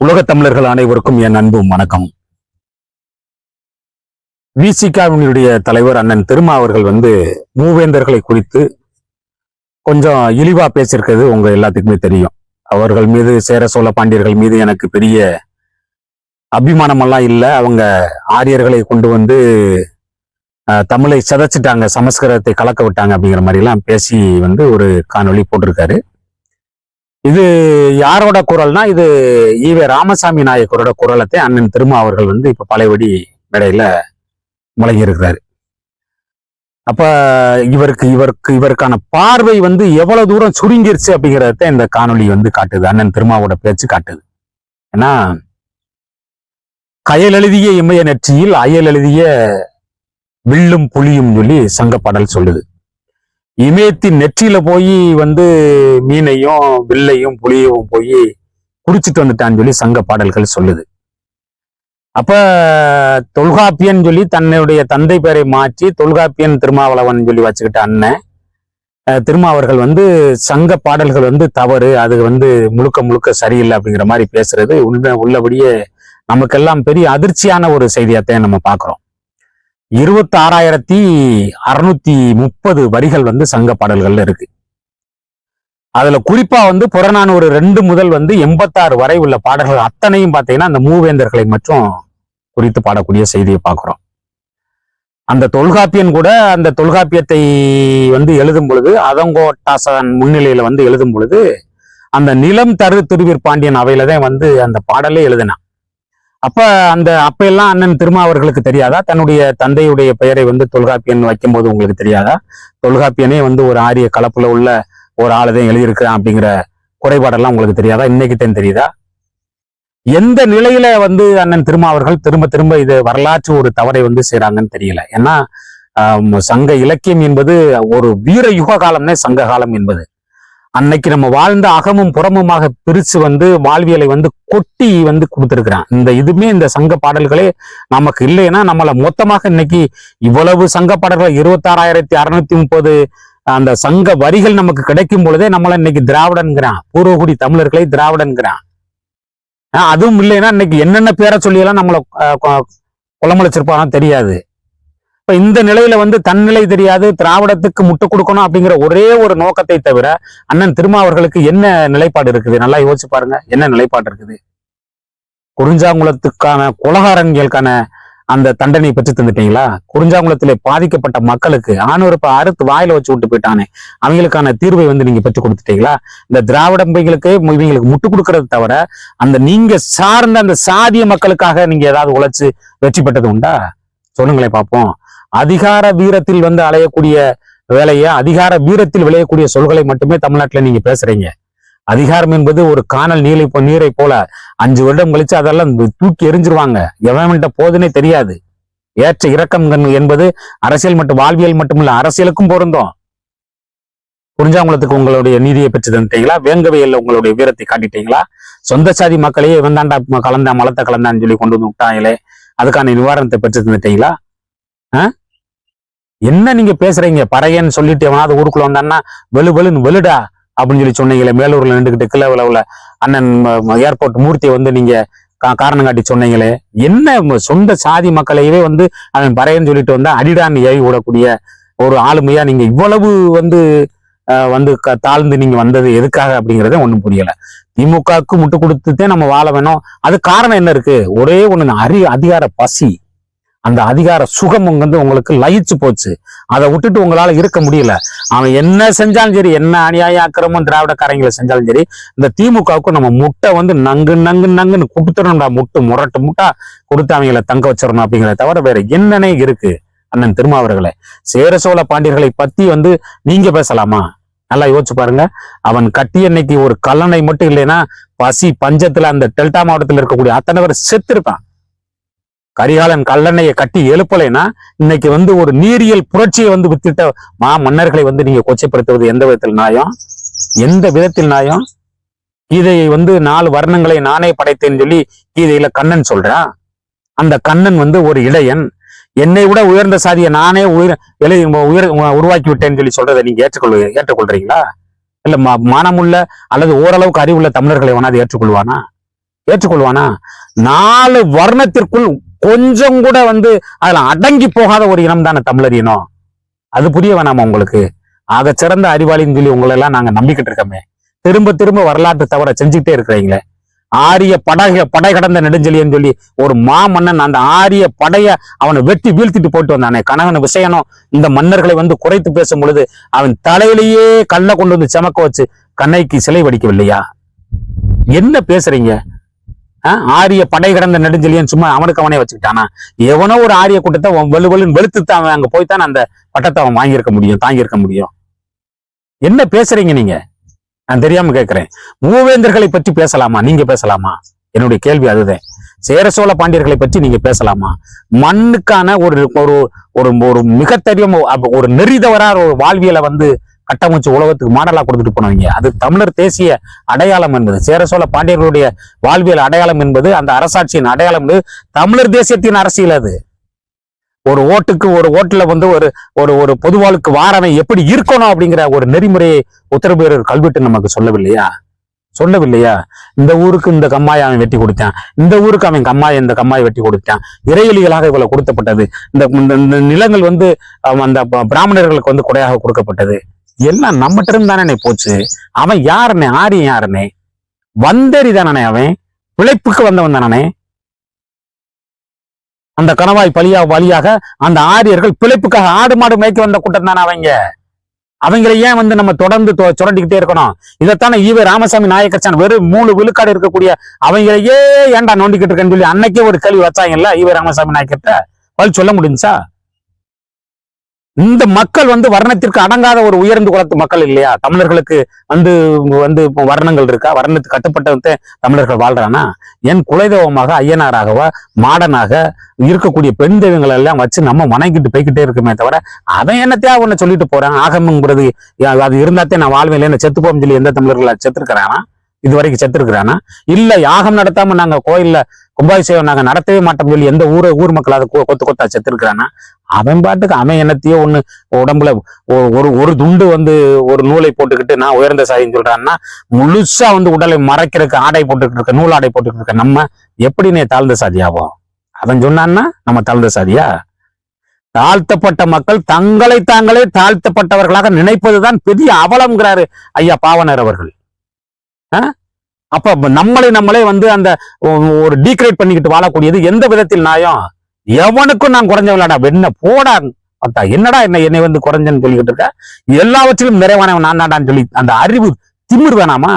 உலக தமிழர்கள் அனைவருக்கும் என் அன்பும் வணக்கம். விசிகாவினுடைய தலைவர் அண்ணன் திருமா அவர்கள் வந்து மூவேந்தர்களை குறித்து கொஞ்சம் இழிவா பேசியிருக்கிறது உங்க எல்லாத்துக்குமே தெரியும். அவர்கள் மீது சேர சோழ பாண்டியர்கள் மீது எனக்கு பெரிய அபிமானமெல்லாம் இல்லை. அவங்க ஆரியர்களை கொண்டு வந்து அஹ், தமிழை சிதைச்சிட்டாங்க சமஸ்கிருதத்தை கலக்க விட்டாங்க அப்படிங்கிற மாதிரி எல்லாம் பேசி வந்து ஒரு காணொளி போட்டிருக்காரு. இது யாரோட குரல்னா இது ஈவே ராமசாமி நாயக்கரோட குரலத்தை அண்ணன் திருமா அவர்கள் வந்து இப்ப பழையபடி மேடையில முழங்கி இருக்கிறாரு அப்ப இவருக்கு இவருக்கு இவருக்கான பார்வை வந்து எவ்வளவு தூரம் சுருங்கிருச்சு அப்படிங்கிறத இந்த காணொலி வந்து காட்டுது. அண்ணன் திருமாவோட பேச்சு காட்டுது. ஏன்னா கயல் எழுதிய இமய நெற்றியில் அயல் எழுதிய வில்லும் புலியும் சொல்லி சங்கப்பாடல் சொல்லுது. இமயத்தின் நெற்றியில போய் வந்து மீனையும் வில்லையும் புளியவும் போய் குடிச்சிட்டு வந்துட்டான்னு சொல்லி சங்க பாடல்கள் சொல்லுது. அப்ப தொல்காப்பியன் சொல்லி தன்னுடைய தந்தை பேரை மாற்றி தொல்காப்பியன் திருமாவளவன் சொல்லி வச்சுக்கிட்ட அண்ணன் திருமாவர்கள் வந்து சங்க பாடல்கள் வந்து தவறு அது வந்து முழுக்க முழுக்க சரியில்லை அப்படிங்கிற மாதிரி பேசுறது. உள்ள உள்ளபடியே நமக்கெல்லாம் பெரிய அதிர்ச்சியான ஒரு செய்தியாகத்தான் நம்ம பார்க்குறோம். இருபத்தி ஆறாயிரத்தி அறுநூத்தி முப்பது வரிகள் வந்து சங்க பாடல்கள்ல இருக்கு. அதுல குறிப்பா வந்து புறநானூறு ரெண்டு முதல் வந்து எண்பத்தாறு வரை உள்ள பாடல்கள் அத்தனையும் பார்த்தீங்கன்னா அந்த மூவேந்தர்களை மட்டும் குறித்து பாடக்கூடிய செய்தியை பார்க்கிறோம் அந்த தொல்காப்பியன் கூட அந்த தொல்காப்பியத்தை வந்து எழுதும் பொழுது அதங்கோட்டாசன் முன்னிலையில வந்து எழுதும் பொழுது அந்த நிலம் தரு திருவிற்பாண்டியன் அவையில தான் வந்து அந்த பாடலே எழுதினான். அப்ப அந்த அப்ப எல்லாம் அண்ணன் திருமாவர்களுக்கு தெரியாதா? தன்னுடைய தந்தையுடைய பெயரை வந்து தொல்காப்பியன் வைக்கும்போது உங்களுக்கு தெரியாதா? தொல்காப்பியனே வந்து ஒரு ஆரிய கலப்புல உள்ள ஒரு ஆளுதான் எழுதியிருக்கிறான் அப்படிங்கிற குறைபாடெல்லாம் உங்களுக்கு தெரியாதா? இன்னைக்கு தான் தெரியுதா? எந்த நிலையில வந்து அண்ணன் திருமாவர்கள் திரும்ப திரும்ப இது வரலாற்று ஒரு தவறை வந்து செய்யறாங்கன்னு தெரியல. ஏன்னா சங்க இலக்கியம் என்பது ஒரு வீர யுக காலம்னே சங்க காலம் என்பது. அன்னைக்கு நம்ம வாழ்ந்த அகமும் புறமுமாக பிரிச்சு வந்து வாழ்வியலை வந்து கொட்டி வந்து கொடுத்துருக்குறான். இந்த இதுமே இந்த சங்க பாடல்களே நமக்கு இல்லைன்னா நம்மளை மொத்தமாக இன்னைக்கு இவ்வளவு சங்க பாடல்கள் இருபத்தாறாயிரத்தி அறுநூத்தி முப்பது அந்த சங்க வரிகள் நமக்கு கிடைக்கும் பொழுதே நம்மளை இன்னைக்கு திராவிடன்கிறான். பூர்வகுடி தமிழர்களை திராவிடன்கிறான். அதுவும் இல்லைன்னா இன்னைக்கு என்னென்ன பேரை சொல்லியெல்லாம் நம்மளை குளமளிச்சிருப்பான்னு கொ- தெரியாது. இப்ப இந்த நிலையில வந்து தன்னிலை தெரியாது திராவிடத்துக்கு முட்டு கொடுக்கணும் அப்படிங்கிற ஒரே ஒரு நோக்கத்தை தவிர அண்ணன் திருமாவர்களுக்கு என்ன நிலைப்பாடு இருக்குது? நல்லா யோசிச்சு பாருங்க. என்ன நிலைப்பாடு இருக்குது? குறிஞ்சாங்குளத்துக்கான குலகாரங்களுக்கான அந்த தண்டனை பெற்று தந்துட்டீங்களா? குறிஞ்சாங்குளத்திலே பாதிக்கப்பட்ட மக்களுக்கு ஆணுறுப்பை அறுத்து வாயில வச்சு விட்டு போயிட்டானே. அவங்களுக்கான தீர்வை வந்து நீங்க பெற்றுக் கொடுத்துட்டீங்களா? இந்த திராவிடம்பைகளுக்கு இவங்களுக்கு முட்டு கொடுக்கறது தவிர அந்த நீங்க சார்ந்த அந்த சாதிய மக்களுக்காக நீங்க ஏதாவது உழைச்சு வெற்றி பெற்றது உண்டா? சொல்லுங்களேன் பார்ப்போம். அதிகார வீரத்தில் வந்து அலையக்கூடிய வேலையை அதிகார வீரத்தில் விளையக்கூடிய சொல்களை மட்டுமே தமிழ்நாட்டுல நீங்க பேசுறீங்க. அதிகாரம் என்பது ஒரு காணல் நீலை நீரை போல அஞ்சு வருடம் கழிச்சு அதெல்லாம் தூக்கி எரிஞ்சிருவாங்க எவன்கிட்ட போதுனே தெரியாது. ஏற்ற இறக்கம் என்பது அரசியல் மட்டும் வாழ்வியல் மட்டுமில்ல அரசியலுக்கும் பொருந்தும். குறிஞ்சாங்குளத்துக்கு உங்களுடைய நீதியை பெற்று தந்துட்டீங்களா? வேங்கவையில் உங்களுடைய வீரத்தை காட்டிட்டீங்களா? சொந்த சாதி மக்களையே இவன் தாண்டா கலந்தான் மலத்தை கலந்தான்னு சொல்லி கொண்டு வந்து விட்டாங்களே அதுக்கான நிவாரணத்தை பெற்று தந்துட்டீங்களா? ஆஹ் என்ன நீங்க பேசுறீங்க? பறையன்னு சொல்லிட்டு எவனாவது ஊருக்குள்ள வந்தான்னா வெளு வெளுன்னு வெளுடா அப்படின்னு சொல்லி சொன்னீங்களே மேலூர்ல நின்றுக்கிட்டு கிளவுல உள்ள அண்ணன் ஏர்போர்ட் மூர்த்தியை வந்து நீங்க கா- காரணம் காட்டி சொன்னீங்களே. என்ன சொந்த சாதி மக்களையவே வந்து அவன் பறையன்னு சொல்லிட்டு வந்தா அடிடான்னு ஏவி விடக்கூடிய ஒரு ஆளுமையா நீங்க இவ்வளவு வந்து வந்து க- தாழ்ந்து நீங்க வந்தது எதுக்காக அப்படிங்கிறத ஒண்ணும் புரியல. திமுகவுக்கு முட்டு கொடுத்துட்டே நம்ம வாழ வேணும். அது காரணம் என்ன இருக்கு? ஒரே ஒண்ணு அறி அதிகார பசி. அந்த அதிகார சுகம் வந்து உங்களுக்கு லயிச்சு போச்சு. அதை விட்டுட்டு உங்களால இருக்க முடியல. அவன் என்ன செஞ்சாலும் சரி என்ன அநியாய அக்கிரமம் திராவிடக்காரங்களை செஞ்சாலும் சரி இந்த திமுகவுக்கு நம்ம முட்டை வந்து நங்கு நங்கு நங்குன்னு கொடுத்துடணும்டா முட்டு முரட்டு முட்டா கொடுத்து அவங்கள தங்க வச்சிடணும் அப்படிங்கிறத தவிர வேற என்னன்னே இருக்கு அண்ணன் திருமாவர்களே. சேர சோழ பாண்டியர்களை பத்தி வந்து நீங்க பேசலாமா? நல்லா யோசிச்சு பாருங்க. அவன் கட்டிய இன்னைக்கு ஒரு கல்லணை மட்டும் இல்லைன்னா பசி பஞ்சத்துல அந்த டெல்டா மாவட்டத்தில் இருக்கக்கூடிய அத்தனை பேர் செத்துருப்பான் கரிகாலன் கல்லணையை கட்டி எழுப்பலைன்னா இன்னைக்கு வந்து ஒரு நீரியல் புரட்சியை வந்து வித்திட்ட மா மன்னர்களை வந்து நீங்க கொச்சைப்படுத்துவது எந்த விதத்தில் நியாயம்? எந்த விதத்தில் நியாயம்? கீதையை வந்து நாலு வர்ணங்களை நானே படைத்தேன்னு சொல்லி கீதையில கண்ணன் சொல்றான் அந்த கண்ணன் வந்து ஒரு இடையன். என்னை விட உயர்ந்த சாதியை நானே உயிர் எழுதி உயிர் உருவாக்கி விட்டேன்னு சொல்லி சொல்றதை நீங்க ஏற்றுக்கொள் ஏற்றுக்கொள்றீங்களா? இல்ல மானமுள்ள அல்லது ஓரளவுக்கு அறிவுள்ள தமிழர்களை வேணாது ஏற்றுக்கொள்வானா? ஏற்றுக்கொள்வானா? நாலு வர்ணத்திற்குள் கொஞ்சம் கூட வந்து அதுல அடங்கி போகாத ஒரு இனம் தானே தமிழர் இனம். அது புரிய வேணாமா உங்களுக்கு? ஆக சிறந்த அறிவாளின்னு சொல்லி உங்களை எல்லாம் நாங்க நம்பிக்கிட்டு இருக்கோமே. திரும்ப திரும்ப வரலாற்று தவற செஞ்சுக்கிட்டே இருக்கிறீங்களே. ஆரிய படக படை கடந்த நெடுஞ்செழியன்னு சொல்லி ஒரு மாமன்னன் அந்த ஆரிய படைய அவனை வெட்டி வீழ்த்திட்டு போட்டு வந்தானே. கணவன் விஷயனும் இந்த மன்னர்களை வந்து குறைத்து பேசும் பொழுது அவன் தலையிலேயே கல்லை கொண்டு வந்து செமக்க வச்சு கண்ணைக்கு சிலை வடிக்கவில்லையா? என்ன பேசுறீங்க? ஆரிய படை கடந்த நெடுஞ்செலியன் சும்மா அவனுக்கு அவனே வச்சுக்கிட்டானா? எவனோ ஒரு ஆரிய கூட்டத்தை வலு வலுன்னு வெளுத்து அவன் அங்க போய்தான் அந்த பட்டத்தை அவன் வாங்கியிருக்க முடியும் தாங்கியிருக்க முடியும். என்ன பேசுறீங்க நீங்க? நான் தெரியாம கேட்கிறேன் மூவேந்தர்களை பற்றி பேசலாமா? நீங்க பேசலாமா? என்னுடைய கேள்வி அதுதான். சேர சோழ பாண்டியர்களை பற்றி நீங்க பேசலாமா? மண்ணுக்கான ஒரு ஒரு ஒரு ஒரு ஒரு நெறிதவரார் ஒரு வாழ்வியலை வந்து கட்டமைச்சு உலகத்துக்கு மாடலாக கொடுத்துட்டு போனவங்க. அது தமிழர் தேசிய அடையாளம் என்பது. சேர சோழ பாண்டியர்களுடைய வாழ்வியல் அடையாளம் என்பது அந்த அரசாட்சியின் அடையாளம் என்பது தமிழர் தேசியத்தின் அரசியல் அது. ஒரு ஓட்டுக்கு ஒரு ஓட்டுல வந்து ஒரு ஒரு ஒரு பொதுவாளுக்கு வாரவன் எப்படி இருக்கணும் அப்படிங்கிற ஒரு நெறிமுறையை உத்தரபேரர் கல்வெட்டு நமக்கு சொல்லவில்லையா? சொல்லவில்லையா? இந்த ஊருக்கு இந்த கம்மாயை அவன் வெட்டி கொடுத்தான். இந்த ஊருக்கு அவன் கம்மாயை இந்த கம்மாயை வெட்டி கொடுத்தான். இறையலிகளாக இவ்வளவு கொடுத்தப்பட்டது. இந்த இந்த- இந்த நிலங்கள் வந்து அந்த பிராமணர்களுக்கு வந்து கொடையாக கொடுக்கப்பட்டது. எல்லாம் நம்மகிட்ட இருந்து தானே போச்சு? அவன் யாருனே? ஆரியன் யாருனே? வந்தேறி தானே அவன்? பிழைப்புக்கு வந்தவன் தானே அந்த கணவாய் பலியா வழியாக அந்த ஆரியர்கள் பிழைப்புக்காக ஆடு மாடு மேய்க்க வந்த கூட்டம் தானே அவங்க? அவங்களை ஏன் வந்து நம்ம தொடர்ந்து சுரண்டிக்கிட்டே இருக்கணும்? இதைத்தானே ஈவ ராமசாமி நாயக்கச்சான் வெறும் மூணு விழுக்காடு இருக்கக்கூடிய அவங்களையே ஏன்டா நோண்டிக்கிட்டு இருக்கேன்னு சொல்லி அன்னைக்கே ஒரு கேள்வி வச்சாங்கல்ல ஈவ ராமசாமி நாயக்கர்கிட்ட? பதில் சொல்ல முடிஞ்சா இந்த மக்கள் வந்து வர்ணத்திற்கு அடங்காத ஒரு உயர்ந்து குலத்து மக்கள் இல்லையா? தமிழர்களுக்கு வந்து வந்து இப்போ வர்ணங்கள் இருக்கா? வர்ணத்துக்கு கட்டுப்பட்ட தமிழர்கள் வாழ்றானா? என் குலதெய்வமாக ஐயனாராகவா மாடனாக இருக்கக்கூடிய பெண் தெய்வங்கள் எல்லாம் வச்சு நம்ம வணங்கிட்டு போய்கிட்டே இருக்குமே தவிர அவன் என்னத்தையா ஒண்ணு சொல்லிட்டு போறான்? ஆகமங்கிறது அது இருந்தாத்தே நான் வாழ்வேன் என்ன செத்து போகும் சொல்லி எந்த தமிழர்கள் செத்துருக்கிறானா? இது வரைக்கும் செத்துருக்கிறானா? இல்ல யாகம் நடத்தாம நாங்க கோயில்ல கும்பாபிஷேகம் நாங்க நடத்தவே மாட்டோம் சொல்லி எந்த ஊர் ஊர் மக்கள் அதை கொ- கொத்து கொத்தா செத்துருக்குறான்னா அவன் பாட்டுக்கு அவன் என்னத்தையோ ஒண்ணு உடம்புல ஒ- ஒரு ஒரு துண்டு வந்து ஒரு நூலை போட்டுக்கிட்டு நான் உயர்ந்த சாதின்னு சொல்கிறான்னா முழுசா வந்து உடலை மறைக்கிறதுக்கு ஆடை போட்டுக்கிட்டு இருக்க நூல் ஆடை போட்டுக்கிட்டு இருக்க நம்ம எப்படி நீ தாழ்ந்த சாதியாவோம் அவன் சொன்னான்னா நம்ம தாழ்ந்த சாதியா? தாழ்த்தப்பட்ட மக்கள் தங்களை தாங்களே தாழ்த்தப்பட்டவர்களாக நினைப்பதுதான் பெரிய அவலம்ங்கிறாரு ஐயா பாவனர் அவர்கள். ஆ? அப்ப நம்மளை நம்மளே வந்து அந்த ஒ- ஒரு டீக்ரேட் பண்ணிக்கிட்டு வாழக்கூடியது எந்த விதத்தில் நாயும் எவனுக்கும் நான் குறைஞ்சவளாடா என்ன போடா பார்த்தா என்னடா என்ன என்னை வந்து குறைஞ்சன்னு சொல்லிக்கிட்டு இருக்க? எல்லாவற்றிலும் நிறைவானவன் நான் தான்டான்னு சொல்லி அந்த அறிவு திமிர் வேணாமா?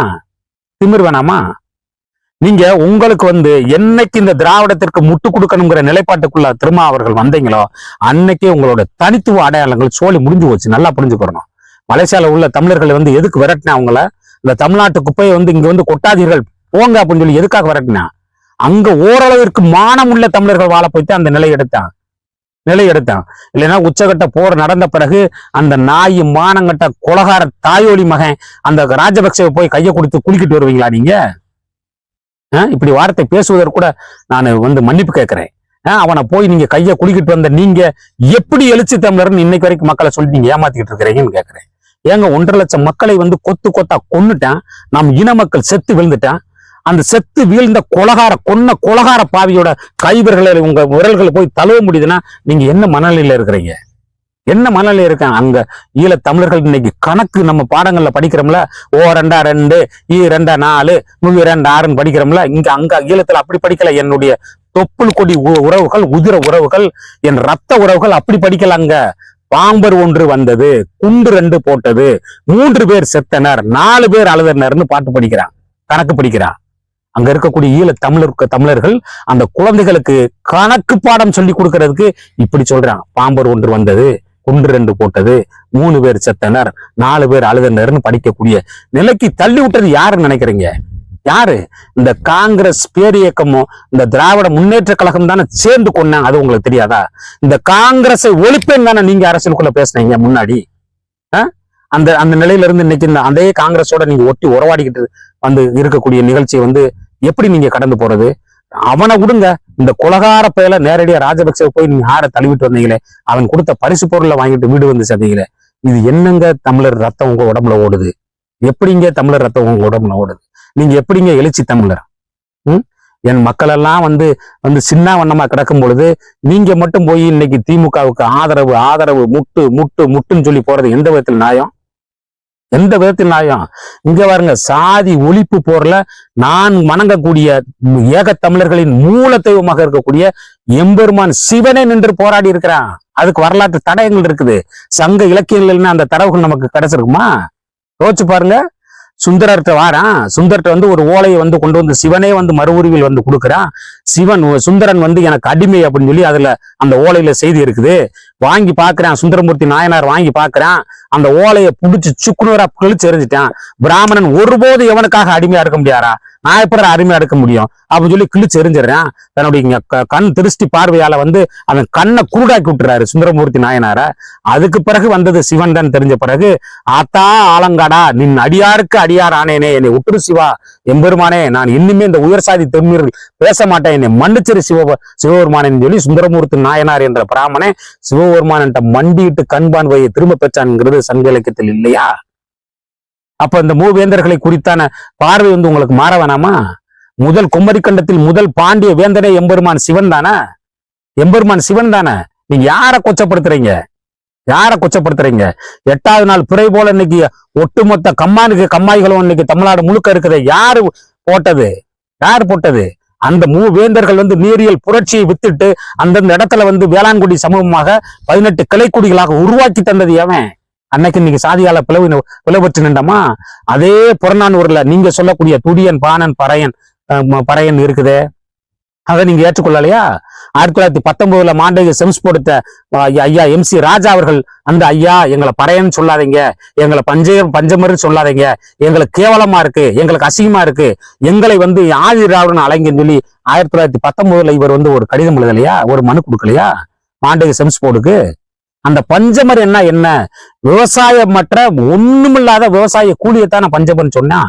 திமிர் வேணாமா? நீங்க உங்களுக்கு வந்து என்னைக்கு இந்த திராவிடத்திற்கு முட்டு கொடுக்கணுங்கிற நிலைப்பாட்டுக்குள்ள திரும்ப அவர்கள் வந்தீங்களோ அன்னைக்கே உங்களோட தனித்துவ அடையாளங்கள் சோழி முடிஞ்சு போச்சு நல்லா புரிஞ்சுக்கிறணும் மலேசியாவில் உள்ள தமிழர்களை வந்து எதுக்கு விரட்டினா அவங்கள? இந்த தமிழ்நாட்டு குப்பையை வந்து இங்க வந்து கொட்டாதீர்கள். போங்க அப்படின்னு சொல்லி எதுக்காக விரட்டினா? அங்க ஓரளவிற்கு மானமுள்ள தமிழர்கள் வாழ போய்த்து அந்த நிலை எடுத்தான். நிலை எடுத்தான். இல்லைன்னா உச்சகட்ட போர் நடந்த பிறகு அந்த நாய் மானங்கட்ட கொலகார தாயோலி மகன் அந்த ராஜபக்சவை போய் கையை கொடுத்து குளிக்கிட்டு வருவீங்களா நீங்க? இப்படி வார்த்தை பேசுவதற்கு கூட நான் வந்து மன்னிப்பு கேட்கிறேன். அவனை போய் நீங்க கையை குளிக்கிட்டு வந்த நீங்க எப்படி எழுச்சி தமிழர்னு இன்னைக்கு வரைக்கும் மக்களை சொல்லி நீங்க ஏமாத்திக்கிட்டு இருக்கிறீங்கன்னு கேட்கிறேன். ஏங்க ஒன்றரை லட்சம் மக்களை வந்து கொத்து கொத்தா கொன்னுட்டேன். நம் இன மக்கள் செத்து விழுந்துட்டேன். அந்த செத்து வீழ்ந்த கொலகார கொன்ன கொலகார பாவியோட கைவிரல்களை உங்க விரல்களை போய் தழுவ முடியுதுன்னா நீங்க என்ன மனநிலையில இருக்கிறீங்க? என்ன மனநிலை இருக்கேன்? அங்க ஈழ தமிழர்கள் இன்னைக்கு கணக்கு நம்ம பாடங்கள்ல படிக்கிறோம்ல. ஓ ரெண்டா ரெண்டு ஈ ரெண்டா நாலு நூறு ரெண்டு ஆறுன்னு படிக்கிறோம்ல. இங்க அங்க ஈழத்துல அப்படி படிக்கல. என்னுடைய தொப்புள் கொடி உ- உறவுகள் உதிர உறவுகள் என் ரத்த உறவுகள் அப்படி படிக்கல அங்க. பாம்பர் ஒன்று வந்தது குண்டு ரெண்டு போட்டது மூன்று பேர் செத்தனர் நாலு பேர் அழுதனர்னு பாட்டு படிக்கிறான் கணக்கு படிக்கிறான். அங்க இருக்கக்கூடிய ஈழ தமிழர் தமிழர்கள் அந்த குழந்தைகளுக்கு கணக்கு பாடம் சொல்லி கொடுக்கறதுக்கு இப்படி சொல்றான். பாம்பர் ஒன்று வந்தது குண்டு ரெண்டு போட்டது மூணு பேர் செத்தனர் நாலு பேர் அழுதனர்னு படிக்கக்கூடிய நிலைக்கு தள்ளி விட்டது யாருன்னு நினைக்கிறீங்க? யாரு? இந்த காங்கிரஸ் பேரியக்கமும் இந்த திராவிட முன்னேற்ற கழகம் தானே சேர்ந்து கொண்டாங்க அது உங்களுக்கு தெரியாதா? இந்த காங்கிரஸை ஒழிப்பேன் தானே நீங்க அரசியலுக்குள்ள பேசுனீங்க முன்னாடி. அந்த அந்த நிலையில இருந்து இன்னைக்கு இந்த அதே காங்கிரஸோட நீங்க ஒட்டி உறவாடிக்கிட்டு வந்து இருக்கக்கூடிய நிகழ்ச்சியை வந்து எப்படி நீங்க கடந்து போறது? அவனை விடுங்க. இந்த குலகார பயல நேரடியா ராஜபக்சே போய் நீங்க ஆற தழுவிட்டு வந்தீங்களே அவன் கொடுத்த பரிசு பொருளை வாங்கிட்டு வீடு வந்து சேர்ந்தீங்களே இது என்னங்க தமிழர் ரத்தம் உங்க உடம்புல ஓடுது? எப்படிங்க தமிழர் ரத்தம் உங்க உடம்புல ஓடுது? நீங்க எப்படிங்க எழுச்சி தமிழர் ம்? என் மக்கள் எல்லாம் வந்து வந்து சின்ன வண்ணமா கிடக்கும் பொழுது நீங்க மட்டும் போய் இன்னைக்கு திமுகவுக்கு ஆதரவு ஆதரவு முட்டு முட்டு முட்டுன்னு சொல்லி போறது எந்த விதத்தில் நியாயம்? எந்த விதத்தில் நியாயம்? இங்க பாருங்க சாதி ஒழிப்பு போர்ல நான் வணங்கக்கூடிய ஏக தமிழர்களின் மூல தெய்வமாக இருக்கக்கூடிய எம்பெருமான் சிவனே நின்று போராடி இருக்கிறான். அதுக்கு வரலாற்று தடயங்கள் இருக்குது. சங்க இலக்கியங்கள்னு அந்த தரவுகள் நமக்கு கிடைச்சிருக்குமா? யோசிச்சு பாருங்க. சுந்தரர்கிட்ட வாரான் சுந்தர்கிட்ட வந்து ஒரு ஓலையை வந்து கொண்டு வந்து சிவனே வந்து மறுவுருவில் வந்து கொடுக்குறான் சிவன் சுந்தரன் வந்து எனக்கு அடிமை அப்படின்னு சொல்லி அதுல அந்த ஓலையில செய்தி இருக்குது. வாங்கி பாக்குறான். சுந்தரமூர்த்தி நாயனார் வாங்கி பாக்குறான். அந்த ஓலையை புடிச்சு சுக்குநூறா கிழிச்சு எறிஞ்சிட்டான். பிராமணன் ஒருபோது எவனுக்காக அடிமையா இருக்க முடியாரா நான் எப்படி அடிமையா எடுக்க முடியும்? அப்படின்னு சொல்லி கிழிச்சு எரிஞ்சிடறேன் தன்னுடைய க- கண் திருஷ்டி பார்வையால வந்து அவன் கண்ணை குருடாக்கி விட்டுறாரு சுந்தரமூர்த்தி நாயனார. அதுக்கு பிறகு வந்தது சிவன் தான் தெரிஞ்ச பிறகு ஆத்தா ஆலங்காடா நின் அடியாருக்கு அடியார் ஆனேனே என்னை உற்று சிவா. எம்பெருமானே நான் இன்னுமே இந்த உயர் சாதி தெம்மீறல் பேச மாட்டேன். என்னை மன்னிச்சிரு சிவ சிவபெருமானேன்னு சொல்லி சுந்தரமூர்த்தி நாயனார் என்ற பிராமணன் சிவபெருமான் மண்டியிட்டு கண்பான் வையை திரும்ப பெற்றான்ங்கிறது சங்க இலக்கியத்தில் இல்லையா? அப்ப இந்த மூவேந்தர்களை குறித்தான பார்வை வந்து உங்களுக்கு மாற வேணாமா? முதல் குமரிக்கண்டத்தில் முதல் பாண்டிய வேந்தனே எம்பெருமான் சிவன் தானே? எம்பெருமான் சிவன் தானே? நீங்க யாரை கொச்சப்படுத்துறீங்க? யாரை கொச்சப்படுத்துறீங்க? எட்டாவது நாள் பிறை போல இன்னைக்கு ஒட்டுமொத்த கம்மானுக்கு கம்மாய்களும் இன்னைக்கு தமிழ்நாடு முழுக்க இருக்குது. யாரு போட்டது? யார் போட்டது? அந்த மூவேந்தர்கள் வந்து நீரியல் புரட்சியை வித்துட்டு அந்தந்த இடத்துல வந்து வேளாண்குடி சமூகமாக பதினெட்டு கிளைக்குடிகளாக உருவாக்கி தந்தது எவன்? அன்னைக்கு இன்னைக்கு சாதியால பிளவு பிளவுற்று நின்றமா அதே புறநானூர்ல நீங்க சொல்லக்கூடிய துடியன் பாணன் பறையன் பறையன் இருக்குதே. அதை நீங்க ஏற்றுக்கொள்ளலையா? ஆயிரத்தி தொள்ளாயிரத்தி பத்தொன்பதுல மாண்டக செம்ஸ் கொடுத்த ஐயா- எம் சி ராஜா அவர்கள் அந்த ஐயா எங்களை பறையன்னு சொல்லாதீங்க. எங்களை பஞ்ச பஞ்சமருன்னு சொல்லாதீங்க. எங்களுக்கு கேவலமா இருக்கு. எங்களுக்கு அசிங்கமா இருக்கு. எங்களை வந்து ஆதி திராவிடன் அலைங்கன்னு சொல்லி ஆயிரத்தி தொள்ளாயிரத்தி பத்தொன்பதுல இவர் வந்து ஒரு கடிதம் எழுதலையா? ஒரு மனு கொடுக்கலையா? மாண்டக செம்ஸ் போர்டுக்கு? அந்த பஞ்சமர் என்ன என்ன? விவசாயமற்ற ஒண்ணுமில்லாத விவசாய கூலியத்தான பஞ்சமர்னு சொன்னா?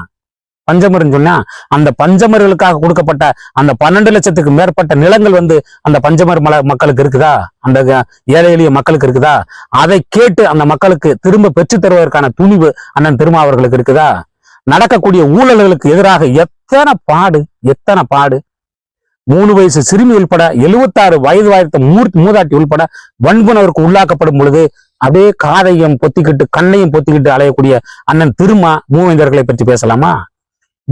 பஞ்சமர்னு சொன்னா அந்த பஞ்சமர்களுக்காக கொடுக்கப்பட்ட அந்த பன்னெண்டு லட்சத்துக்கு மேற்பட்ட நிலங்கள் வந்து அந்த பஞ்சமர் மல மக்களுக்கு இருக்குதா? அந்த ஏழை எளிய மக்களுக்கு இருக்குதா? அதை கேட்டு அந்த மக்களுக்கு திரும்ப பெற்று தருவதற்கான துணிவு அண்ணன் திருமாவர்களுக்கு இருக்குதா? நடக்கக்கூடிய ஊழல்களுக்கு எதிராக எத்தனை பாடு எத்தனை பாடு? மூணு வயசு சிறுமி உள்பட எழுபத்தாறு வயது வாய்த்த மூர்த்தி மூதாட்டி உள்பட வன்புணர்வுக்கு உள்ளாக்கப்படும் பொழுது அதே காதையும் பொத்திக்கிட்டு கண்ணையும் பொத்திக்கிட்டு அலையக்கூடிய அண்ணன் திருமா மூவேந்தர்களை பற்றி பேசலாமா?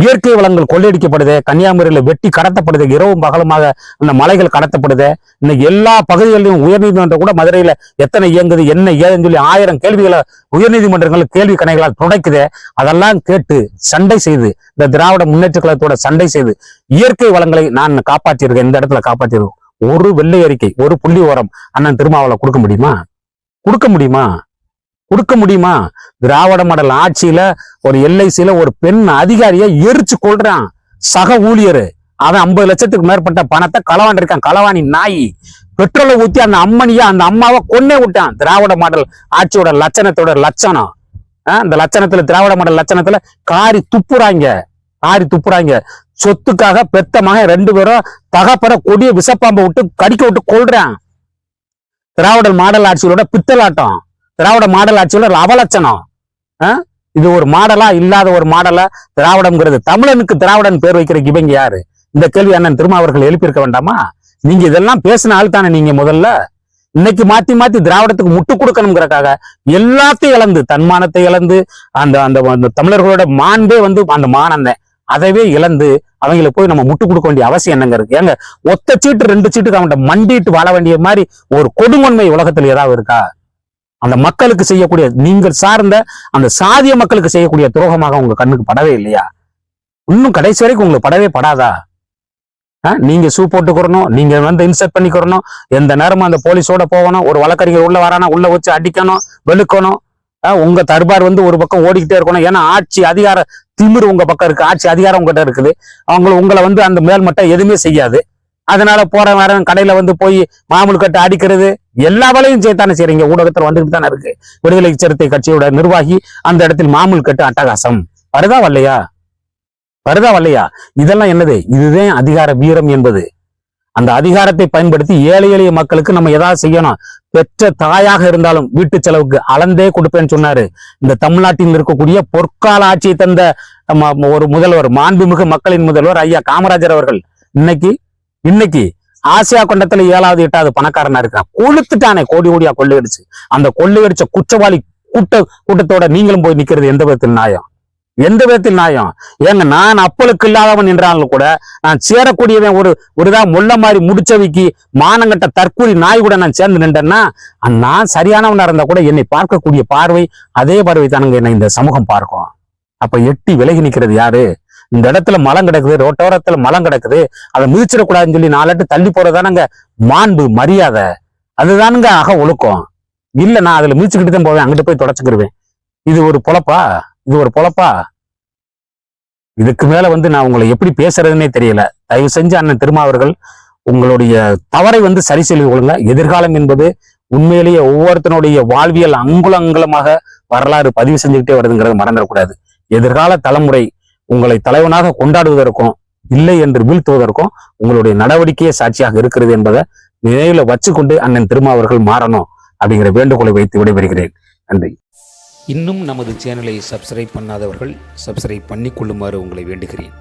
இயற்கை வளங்கள் கொள்ளையடிக்கப்படுது கன்னியாகுமரியில வெட்டி கடத்தப்படுது இரவும் பகலுமாக அந்த மலைகள் கடத்தப்படுது. இன்னைக்கு எல்லா பகுதிகளிலும் உயர்நீதிமன்றம் கூட மதுரையில எத்தனை இயங்குது என்ன ஏதுன்னு சொல்லி ஆயிரம் கேள்விகளை உயர்நீதிமன்றங்கள் கேள்வி கணைகளால் துடைக்குது. அதெல்லாம் கேட்டு சண்டை செய்து இந்த திராவிட முன்னேற்ற கழகத்தோட சண்டை செய்து இயற்கை வளங்களை நான் காப்பாற்றியிருக்கேன் இந்த இடத்துல காப்பாற்றிருக்கேன் ஒரு வெள்ளை அறிக்கை ஒரு புள்ளி ஓரம் அண்ணன் திருமாவளை கொடுக்க முடியுமா? கொடுக்க முடியுமா? கொடுக்க முடியுமா? திராவிட மாடல் ஆட்சியில ஒரு எல்ஐசியில ஒரு பெண் அதிகாரியை எரிச்சு கொள்றான் சக ஊழியர். அவன் ஐம்பது லட்சத்துக்கு மேற்பட்ட பணத்தை களவாண்டு இருக்கான் களவாணி நாய். பெட்ரோலை ஊத்தி அந்த அம்மனிய அந்த அம்மாவை கொன்னே விட்டான். திராவிட மாடல் ஆட்சியோட லட்சணத்தோட லட்சணம். ஆஹ் இந்த லட்சணத்துல திராவிட மாடல் லட்சணத்துல காரி துப்புறாங்க. காரி துப்புறாங்க. சொத்துக்காக பெத்த மகன் ரெண்டு பேரும் தகப்பட கொடிய விஷப்பாம்பை விட்டு கடிக்க விட்டு கொள்றான் திராவிட மாடல் ஆட்சியோட பித்தலாட்டம். திராவிட மாடல் ஆட்சியோட ஒரு அவலட்சணம். ஆஹ் இது ஒரு மாடலா இல்லாத ஒரு மாடலா திராவிடம்ங்கிறது. தமிழனுக்கு திராவிடன் பேர் வைக்கிற இவங்க யாரு? இந்த கேள்வி அண்ணன் திருமாவர்கள் எழுப்பியிருக்க வேண்டாமா? நீங்க இதெல்லாம் பேசின ஆள் தானே நீங்க முதல்ல. இன்னைக்கு மாத்தி மாத்தி திராவிடத்துக்கு முட்டு கொடுக்கணுங்கிறக்காக எல்லாத்தையும் இழந்து தன்மானத்தை இழந்து அந்த அந்த அந்த தமிழர்களோட மாண்பே வந்து அந்த மானந்த அதவே இழந்து அவங்கள போய் நம்ம முட்டு கொடுக்க வேண்டிய அவசியம் என்னங்க இருக்கு? ஏங்க ஒத்த சீட்டு ரெண்டு சீட்டுக்கு அவன்கிட்ட மண்டிட்டு வாழ வேண்டிய மாதிரி ஒரு கொடுங்கொன்மை உலகத்துல ஏதாவது இருக்கா? அந்த மக்களுக்கு செய்யக்கூடிய நீங்கள் சார்ந்த அந்த சாதிய மக்களுக்கு செய்யக்கூடிய துரோகமாக உங்க கண்ணுக்கு படவே இல்லையா? இன்னும் கடைசி வரைக்கும் உங்களுக்கு படவே படாதா? ஆ, நீங்க ஷூ போட்டுக்கிறணும் நீங்க வந்து இன்சர்ட் பண்ணிக்கிறணும் எந்த நேரமும் அந்த போலீஸோட போகணும் ஒரு வழக்கறிஞர் உள்ள வரானா உள்ள வச்சு அடிக்கணும் வெளுக்கணும். ஆ, உங்க தர்பார் வந்து ஒரு பக்கம் ஓடிக்கிட்டே இருக்கணும். ஏன்னா ஆட்சி அதிகார திமிர் உங்க பக்கம் இருக்கு ஆட்சி அதிகாரம் உங்ககிட்ட இருக்குது. அவங்க உங்களை வந்து அந்த மேல்மட்டம் எதுவுமே செய்யாது. அதனால போற வர கடையில வந்து போய் மாமூல் கட்டு அடிக்கிறது எல்லா வேலையும் செய்யத்தானே செய்றீங்க ஊடகத்துல வந்துட்டு தானே இருக்கு. விடுதலை சிறுத்தை கட்சியோட நிர்வாகி அந்த இடத்தில் மாமூல் கட்டு அட்டகாசம். வருதா வரலையா வருதா வரலையா இதெல்லாம் என்னது? இதுதான் அதிகார வீரம் என்பது. அந்த அதிகாரத்தை பயன்படுத்தி ஏழை எளிய மக்களுக்கு நம்ம ஏதாவது செய்யணும். பெற்ற தாயாக இருந்தாலும் வீட்டு செலவுக்கு அளந்தே கொடுப்பேன்னு சொன்னாரு. இந்த தமிழ்நாட்டில் இருக்கக்கூடிய பொற்கால ஆட்சியை தந்த ஒரு முதல்வர் மாண்புமிகு மக்களின் முதல்வர் ஐயா காமராஜர் அவர்கள். இன்னைக்கு இன்னைக்கு ஆசியா கொண்டத்துல ஏழாவது எட்டாவது பணக்காரனா இருக்கான் கொளுத்துட்டானே கோடி கோடியா கொள்ளையடிச்சு. அந்த கொள்ளையடிச்ச குற்றவாளி கூட்ட கூட்டத்தோட நீங்களும் போய் நிக்கிறது எந்த விதத்தில் நியாயம்? எந்த விதத்தில் நியாயம்? ஏங்க நான் அப்பளுக்கு இல்லாதவன் என்றாலும் கூட நான் சேரக்கூடியவன் ஒரு ஒருதா முள்ள மாதிரி முடிச்சவைக்கு மானங்கட்ட தற்கூரி நாய் கூட நான் சேர்ந்து நின்றேன்னா நான் சரியானவனா இருந்தா கூட என்னை பார்க்கக்கூடிய பார்வை அதே பார்வை தானுங்க என்னை இந்த சமூகம் பார்க்கும். அப்ப எட்டி விலகி நிக்கிறது யாரு? இந்த இடத்துல மலம் கிடக்குது ரோட்டோரத்துல மலம் கிடக்குது அதை மிதிச்சிடக்கூடாதுன்னு சொல்லி நாலட்டு தள்ளி போறதானங்க மாண்பு மரியாதை. அதுதானுங்க அக ஒழுக்கம். இல்ல நான் அதுல மிதிச்சுக்கிட்டு தான் போவேன் அங்கிட்டு போய் தொடச்சுக்கிருவேன். இது ஒரு பொழப்பா? இது ஒரு பொழப்பா? இதுக்கு மேல வந்து நான் உங்களை எப்படி பேசுறதுன்னே தெரியல. தயவு செஞ்சு அண்ணன் திருமாவர்கள் உங்களுடைய தவறை வந்து சரி செய்து கொள்ளுங்க. எதிர்காலம் என்பது உண்மையிலேயே ஒவ்வொருத்தனுடைய வாழ்வியல் அங்குல அங்குலமாக வரலாறு பதிவு செஞ்சுக்கிட்டே வருதுங்கிறத மறந்துடக்கூடாது. எதிர்கால தலைமுறை உங்களை தலைவனாக கொண்டாடுவதற்கும் இல்லை என்று வீழ்த்துவதற்கும் உங்களுடைய நடவடிக்கையே சாட்சியாக இருக்கிறது என்பதை நினைவுல வச்சுக்கொண்டு அண்ணன் திருமாவர்கள் மாறணும் அப்படிங்கிற வேண்டுகோளை வைத்து விடைபெறுகிறேன். நன்றி. இன்னும் நமது சேனலை சப்ஸ்கிரைப் பண்ணாதவர்கள் சப்ஸ்கிரைப் பண்ணிக்கொள்ளுமாறு உங்களை வேண்டுகிறேன்.